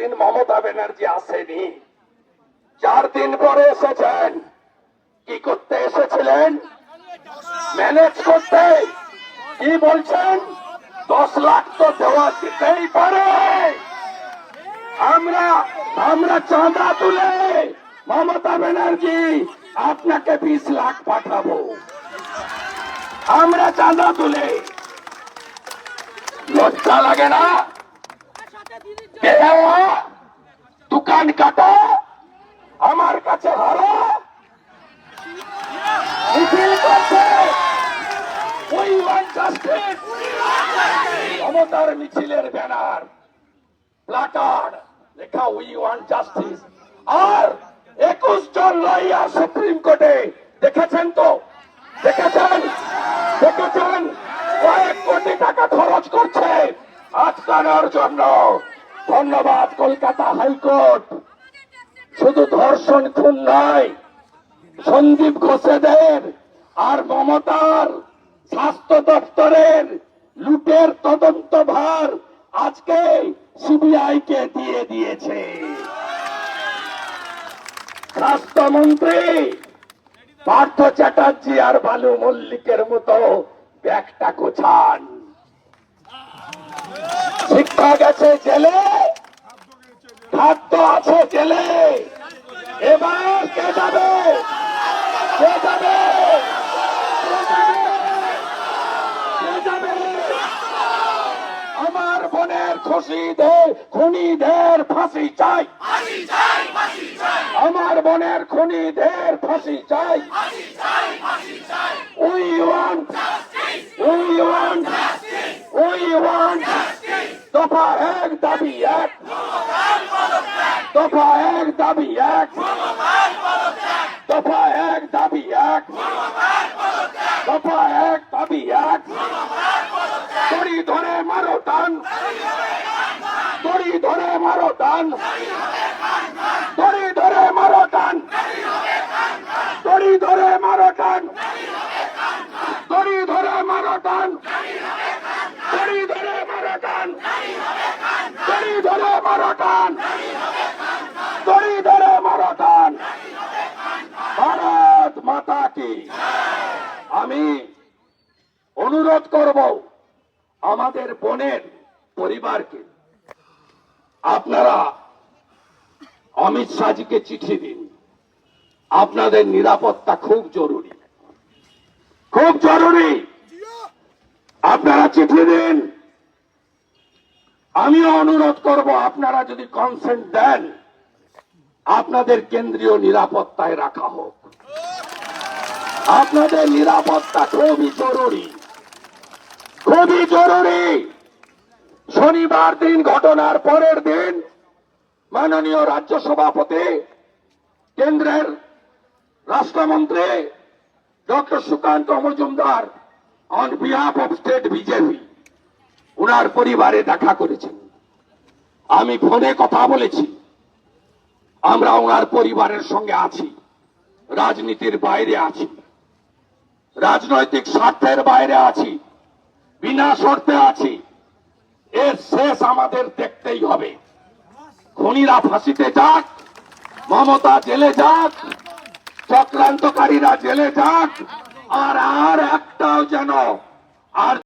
দিন মমতা ব্যানার্জি আসেনি। চার দিন পরে এসেছেন কি করতে এসেছিলেন? ম্যানেজ করতে কি বলছেন? দশ লাখ তো দেওয়া দিতেই পারে। আমরা আমরা চাঁদা তুলে মমতা ব্যানার্জি আপনাকে বিশ লাখ পাঠাবো। আমরা চাঁদা তুলে। লজ্জা লাগে না? দোকান কাটা। আমার কাছে হারা। মমতার মিছিলের ব্যানার। প্লাকার্ড লেখা উই ওয়ান জাস্টিস আর একুশ জন লয়ার সুপ্রিম কোর্টে, দেখেছেন তো? দেখেছেন? দেখেছেন? কয়েক কোটি টাকা খরচ করছে আটকানোর জন্য। ধন্যবাদ, কলকাতা হাইকোর্ট। শুধু ধর্ষণ, খুন নয়, সন্দীপ ঘোষেদের আর মমতার স্বাস্থ্য দপ্তরের লুটের তদন্ত ভার আজকে সিবিআই কে দিয়ে দিয়েছে। স্বাস্থ্যমন্ত্রী পার্থ চ্যাটার্জি আর বালু মল্লিকের মতো ব্যাগটা গোছান। শিক্ষা গেছে জেলে, খাদ্য আছে জেলে। এবার কে যাবে? কে যাবে? আমার বোনের খুশিদের, খুনিদের ফাঁসি চাই। আমার বোনের খুনিদের ফাঁসি চাই। We want we want we want. দফা এক দাবি এক। দফা এক দাবি এক। দফা এক দাবি এক। দফা এক দাবি এক। দড়ি ধরে মারো টান। দড়ি ধরে মারো টান। দড়ি ধরে মারো টান। দড়ি ধরে মারো টান। দড়ি ধরে মারো টান। দড়ি ধরে মারো টান। ধরে মারো টান দড়ি ধরে মারো টান ভারত মাতা কি? আমি অনুরোধ করব আমাদের বোনের পরিবারকে, আপনারা অমিত শাহজিকে চিঠি দিন। আপনাদের নিরাপত্তা খুব জরুরি। খুব জরুরি। আপনারা চিঠি দিন। আমিও অনুরোধ করব, আপনারা যদি কনসেন্ট দেন, আপনাদের কেন্দ্রীয় নিরাপত্তায় রাখা হোক। আপনাদের নিরাপত্তা খুবই জরুরি। খুবই জরুরি। শনিবার দিন, ঘটনার পরের দিন, মাননীয় রাজ্য সভাপতি, কেন্দ্রের রাষ্ট্রমন্ত্রী, doctor Sukanta Majumdar on behalf of state BJP উনার পরিবারে দেখা করেছেন আমি ফোনে কথা বলেছি। আমরা ওনার পরিবারের সঙ্গে আছি। রাজনীতির বাইরে আছি। রাজনৈতিক স্বার্থের বাইরে আছি। বিনা শর্তে আছি। এর শেষ আমাদের দেখতেই হবে। খুনিরা ফাঁসিতে যাক, মমতা জেলে যাক, চক্রান্তকারীরা জেলে যাক, আর আর একটাও যেন আর